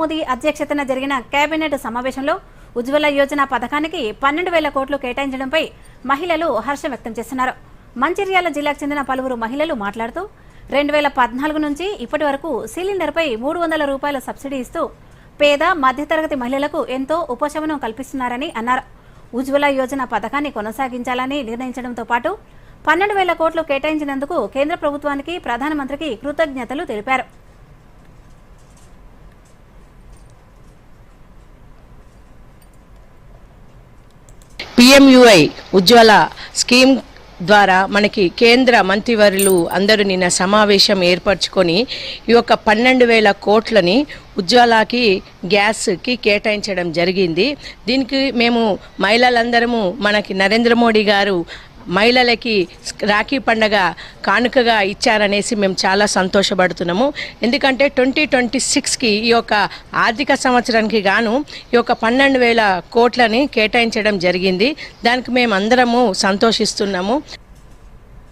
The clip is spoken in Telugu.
మోదీ అధ్యక్షతన జరిగిన కేబినెట్ సమావేశంలో ఉజ్వల యోజన పథకానికి పన్నెండు వేల కోట్లు కేటాయించడంపై మహిళలు హర్షం వ్యక్తం చేస్తున్నారు. మంచిర్యాల జిల్లాకు చెందిన పలువురు మహిళలు మాట్లాడుతూ రెండు వేల పద్నాలుగు నుంచి ఇప్పటి వరకు సిలిండర్పై మూడు వందల రూపాయల సబ్సిడీ ఇస్తూ పేద మధ్యతరగతి మహిళలకు ఎంతో ఉపశమనం కల్పిస్తున్నారని అన్నారు. ఉజ్వల యోజన పథకాన్ని కొనసాగించాలని నిర్ణయించడంతో పాటు పన్నెండు వేల కోట్లు కేటాయించినందుకు కేంద్ర ప్రభుత్వానికి ప్రధానమంత్రికి కృతజ్ఞతలు తెలిపారు. పిఎంయుఐ ఉజ్వల స్కీమ్ ద్వారా మనకి కేంద్ర మంత్రివర్యులు అందరూ నిన్న సమావేశం ఏర్పరచుకొని ఈ యొక్క పన్నెండు వేల కోట్లని ఉజ్వలాకి గ్యాస్కి కేటాయించడం జరిగింది. దీనికి మేము మహిళలందరము మనకి నరేంద్ర మోడీ గారు మహిళలకి రాఖీ పండగ కానుకగా ఇచ్చారనేసి మేము చాలా సంతోషపడుతున్నాము. ఎందుకంటే ట్వంటీ ట్వంటీ సిక్స్కి ఈ యొక్క ఆర్థిక సంవత్సరానికి గాను ఈ యొక్క పన్నెండు వేల కోట్లని కేటాయించడం జరిగింది. దానికి మేము అందరము సంతోషిస్తున్నాము.